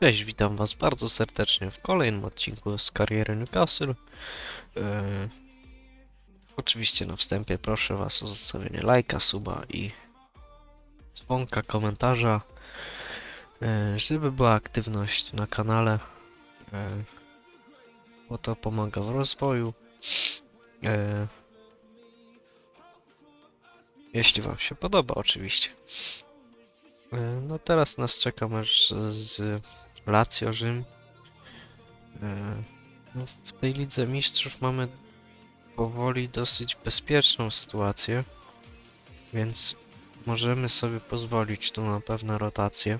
Cześć, witam Was bardzo serdecznie w kolejnym odcinku z kariery Newcastle. E, oczywiście na wstępie proszę Was o zostawienie lajka, suba i dzwonka, komentarza, e, żeby była aktywność na kanale, e, bo to pomaga w rozwoju. E, jeśli Wam się podoba, oczywiście. No teraz nas czeka mecz z Lazio Rzym. E, No w tej Lidze Mistrzów mamy powoli dosyć bezpieczną sytuację, więc możemy sobie pozwolić tu na pewne rotacje.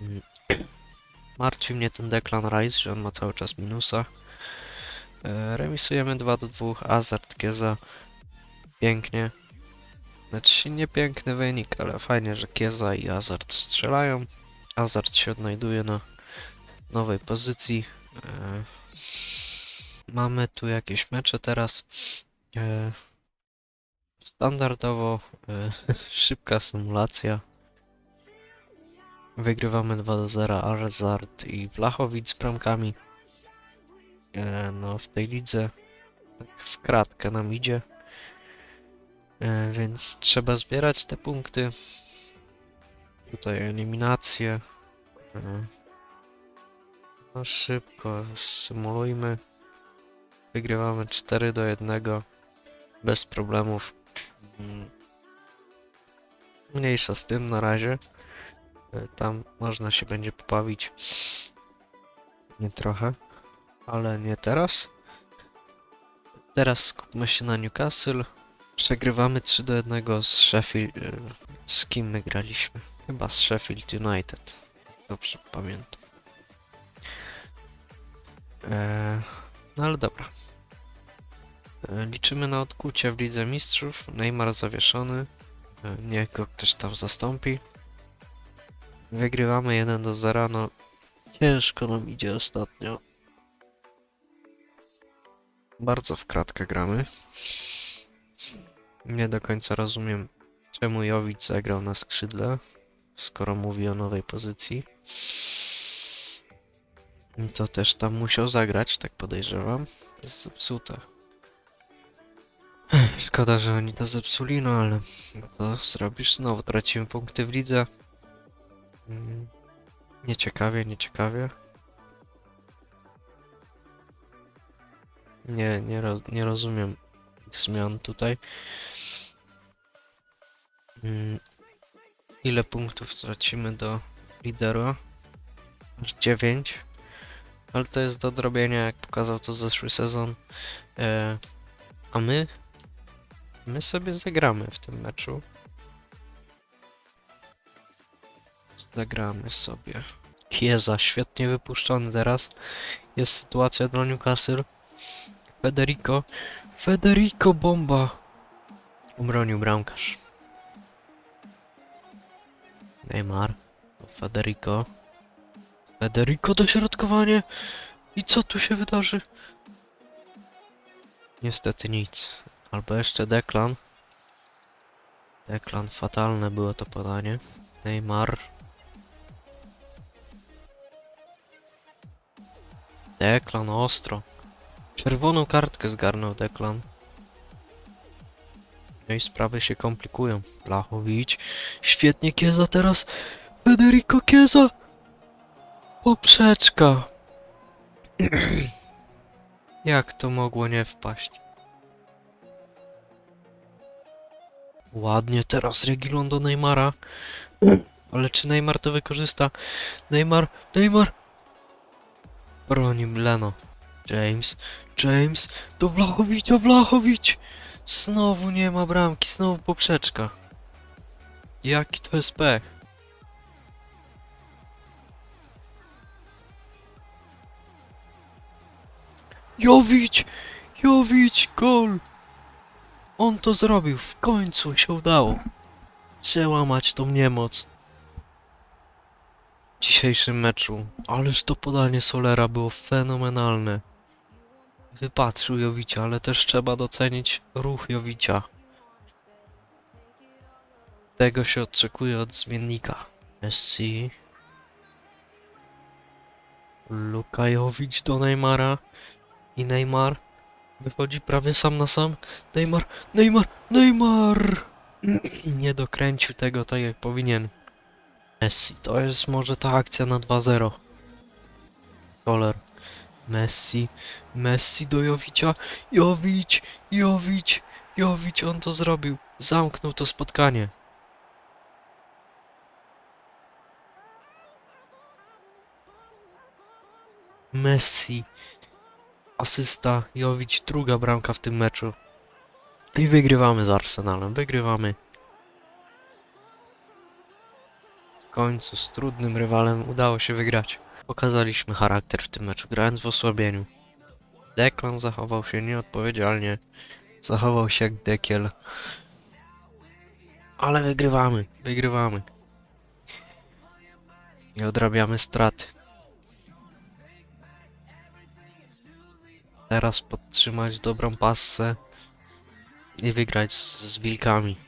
Mm. Martwi mnie ten Declan Rice, że on ma cały czas minusa. E, Remisujemy 2 do 2, Hazard, Kieza. Pięknie. Znaczy nie piękny wynik, ale fajnie, że Kieza i Hazard strzelają. Hazard się odnajduje na nowej pozycji. E, mamy tu jakieś mecze teraz. E, standardowo e, szybka symulacja. Wygrywamy 2 do 0 Hazard i Blachowicz z bramkami. No w tej lidze tak w kratkę nam idzie. Więc trzeba zbierać te punkty. Tutaj eliminacje. E, No szybko, symulujmy. Wygrywamy 4 do 1 bez problemów. Mm. Mniejsza z tym na razie. E, Tam można się będzie pobawić. Nie trochę, ale nie teraz. Teraz skupmy się na Newcastle. Przegrywamy 3 do 1 z Sheffield. e, Z kim my graliśmy? Chyba z Sheffield United. Dobrze pamiętam. Eee, no ale dobra. E, liczymy na odkucie w Lidze Mistrzów. Neymar zawieszony. E, niech go ktoś tam zastąpi. Wygrywamy 1 do 0. No ciężko nam idzie ostatnio. Bardzo w kratkę gramy. Nie do końca rozumiem, czemu Jowic zagrał na skrzydle, skoro mówi o nowej pozycji. To też tam musiał zagrać, tak podejrzewam. Jest zepsute. Szkoda, że oni to zepsuli, no ale to zrobisz znowu. Tracimy punkty w lidze. Mm, Nieciekawie, nieciekawie. Nie, nie, ro nie rozumiem zmian tutaj. Ile punktów tracimy do lidera? Aż 9. Ale to jest do odrobienia, jak pokazał to zeszły sezon. E, a my? My sobie zagramy w tym meczu. Zagramy sobie. Kieza, świetnie wypuszczony teraz. Jest sytuacja dla Newcastle. Federico. Federico bomba! Obronił bramkarz. Neymar. Federico. Federico dośrodkowanie. I co tu się wydarzy? Niestety nic. Albo jeszcze Deklan. Deklan, fatalne było to podanie. Neymar. Deklan ostro. Czerwoną kartkę zgarnął Deklan. No i sprawy się komplikują. Blachowicz. Świetnie Kieza teraz. Federico Kieza. Poprzeczka. Jak to mogło nie wpaść? Ładnie teraz Regilon do Neymara. Ale czy Neymar to wykorzysta? Neymar, Neymar! Broni Leno. James, James, Blachowicza, Blachowicz! Znowu nie ma bramki, znowu poprzeczka. Jaki to jest pech. Jowić! Jowić! Gol! On to zrobił, w końcu się udało. Przełamać tą niemoc. W dzisiejszym meczu, ależ to podanie Solera było fenomenalne. Wypatrzył Jowicia, ale też trzeba docenić ruch Jowicia. Tego się oczekuje od zmiennika. Messi. Lukajowicz do Neymara. I Neymar wychodzi prawie sam na sam. Neymar, Neymar, Neymar! Nie dokręcił tego tak jak powinien. Messi, to jest może ta akcja na 2-0. Soler. Messi, Messi do Jowicia. Jowić, Jowić, Jowić, on to zrobił. Zamknął to spotkanie. Messi. Asysta, Jowić, druga bramka w tym meczu. I wygrywamy z Arsenalem, wygrywamy. W końcu z trudnym rywalem udało się wygrać. Pokazaliśmy charakter w tym meczu, grając w osłabieniu. Deklan zachował się nieodpowiedzialnie. Zachował się jak dekiel. Ale wygrywamy, wygrywamy. I odrabiamy straty. Teraz podtrzymać dobrą passę i wygrać z, z wilkami.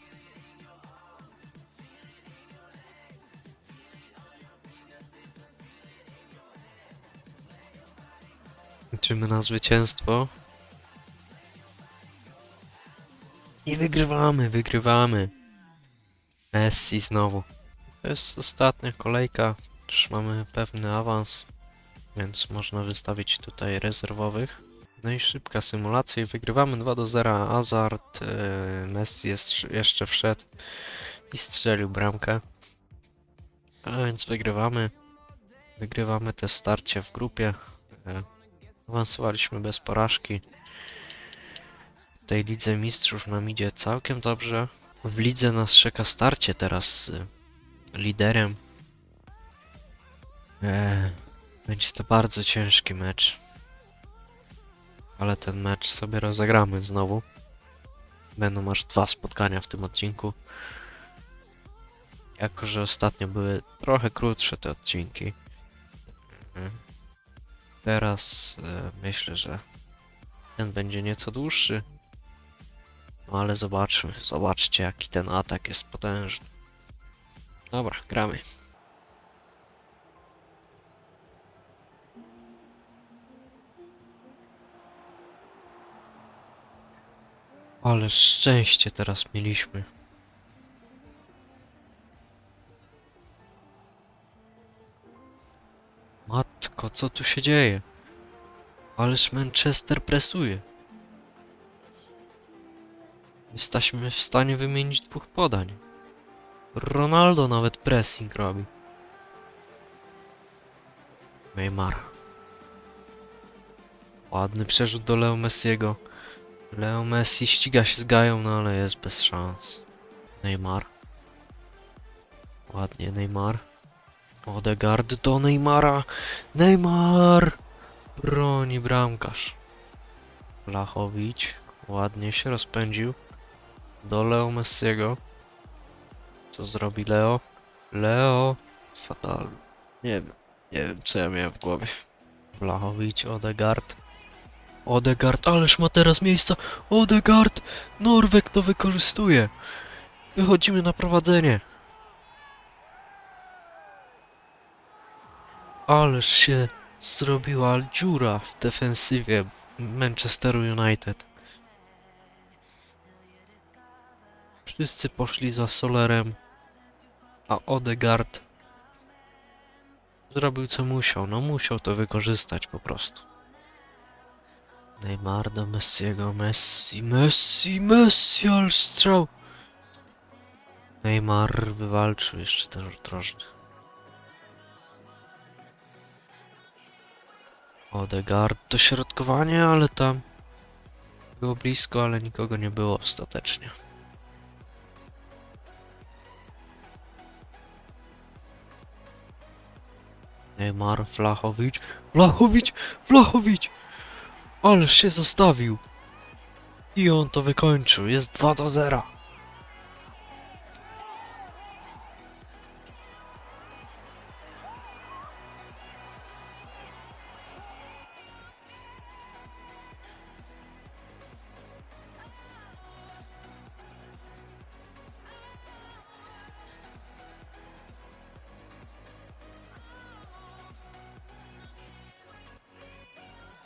Liczymy na zwycięstwo. I wygrywamy, wygrywamy. Messi znowu. To jest ostatnia kolejka. Już mamy pewny awans, więc można wystawić tutaj rezerwowych. No i szybka symulacja i wygrywamy 2 do 0. Hazard, yy, Messi jest, jeszcze wszedł i strzelił bramkę. A więc wygrywamy. Wygrywamy te starcie w grupie. Awansowaliśmy bez porażki. W tej Lidze Mistrzów nam idzie całkiem dobrze. W lidze nas czeka starcie teraz z liderem. Eee, będzie to bardzo ciężki mecz. Ale ten mecz sobie rozegramy znowu. Będą aż dwa spotkania w tym odcinku. Jako, że ostatnio były trochę krótsze te odcinki. Teraz e, myślę, że ten będzie nieco dłuższy. No ale zobaczmy, zobaczcie jaki ten atak jest potężny. Dobra, gramy. Ale szczęście teraz mieliśmy. Matko, co tu się dzieje? Ależ Manchester presuje. Jesteśmy w stanie wymienić dwóch podań. Ronaldo nawet pressing robi. Neymar. Ładny przerzut do Leo Messiego. Leo Messi ściga się z Gają, no ale jest bez szans. Neymar. Ładnie Neymar. Odegaard do Neymara. Neymar! Broni bramkarz. Lachowicz. Ładnie się rozpędził. Do Leo Messiego. Co zrobi Leo? Leo. Fatal. Nie wiem. Nie wiem co ja miałem w głowie. Blachowicz, Odegaard. Odegaard, ależ ma teraz miejsca. Odegaard! Norwek to wykorzystuje. Wychodzimy na prowadzenie. Ależ się zrobiła dziura w defensywie Manchesteru United. Wszyscy poszli za Solerem, a Odegaard zrobił co musiał. No musiał to wykorzystać po prostu. Neymar do Messiego, Messi, Messi, Messi, ale strzał! Neymar wywalczył jeszcze ten rzut rożny. Odegaard dośrodkowanie, ale tam było blisko, ale nikogo nie było ostatecznie. Neymar, Flachowicz, Flachowicz, Flachowicz! Ależ się zostawił. I on to wykończył. Jest 2 do 0.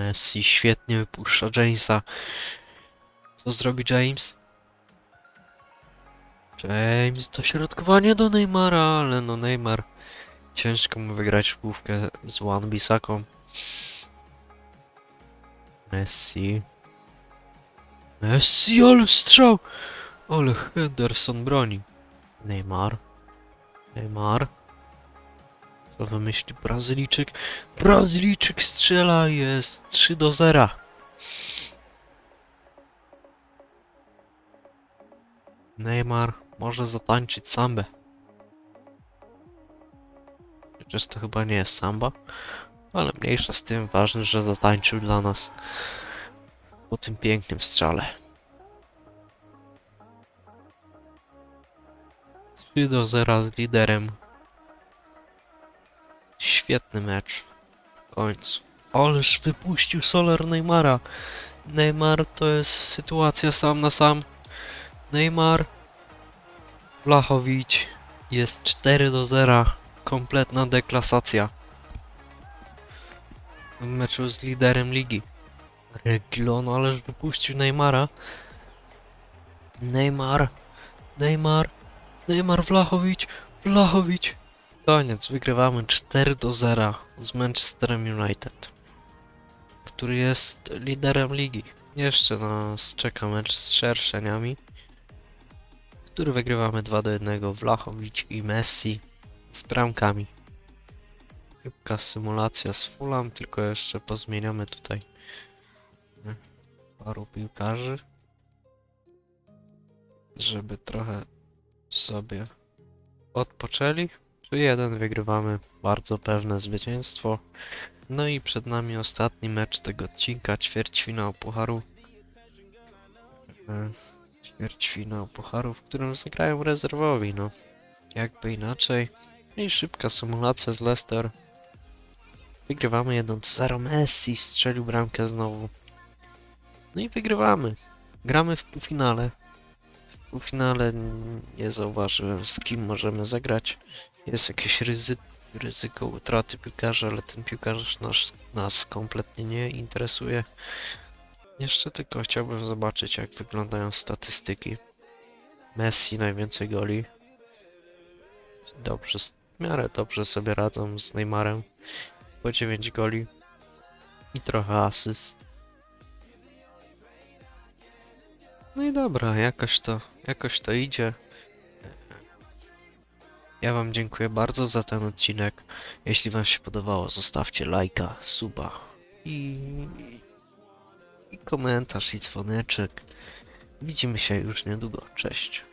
Messi świetnie wypuszcza Jamesa. Co zrobi James? James, dośrodkowanie do Neymara, ale no Neymar ciężko mu wygrać w główkę z Wan Bisaką. Messi. Messi, ale strzał! Ale Henderson broni. Neymar. Neymar. Co wymyśli Brazylijczyk? Brazylijczyk strzela, jest 3 do 0. Neymar może zatańczyć sambę. Chociaż to chyba nie jest samba. Ale mniejsza z tym, ważne, że zatańczył dla nas po tym pięknym strzale. 3 do 0 z liderem. Świetny mecz. W końcu. Ależ wypuścił Solar Neymara. Neymar to jest sytuacja sam na sam. Neymar. Blachowicz. Jest 4 do 0. Kompletna deklasacja. W meczu z liderem ligi. Reglon, ależ wypuścił Neymara. Neymar. Neymar. Neymar Vlahovic. Vlahovic. Koniec, wygrywamy 4 do 0 z Manchesterem United, który jest liderem ligi. Jeszcze nas czeka mecz z Szerszeniami, który wygrywamy 2 do 1. Vlahovic i Messi z bramkami. Szybka symulacja z Fulham, tylko jeszcze pozmieniamy tutaj paru piłkarzy, żeby trochę sobie odpoczęli. 3-1 wygrywamy, bardzo pewne zwycięstwo. No i przed nami ostatni mecz tego odcinka, ćwierćfinał Pucharu. E, Ćwierćfinał Pucharu, w którym zagrają rezerwowi, no. Jakby inaczej. I szybka symulacja z Leicester. Wygrywamy 1-0, Messi strzelił bramkę znowu. No i wygrywamy. Gramy w półfinale. W półfinale nie zauważyłem z kim możemy zagrać. Jest jakieś ryzy ryzyko utraty piłkarza, ale ten piłkarz nas, nas kompletnie nie interesuje. Jeszcze tylko chciałbym zobaczyć, jak wyglądają statystyki. Messi najwięcej goli. Dobrze, w miarę dobrze sobie radzą z Neymarem. Po 9 goli. I trochę asyst. No i dobra, jakoś to, jakoś to idzie. Ja Wam dziękuję bardzo za ten odcinek. Jeśli Wam się podobało, zostawcie lajka, suba i, i komentarz i dzwoneczek. Widzimy się już niedługo. Cześć.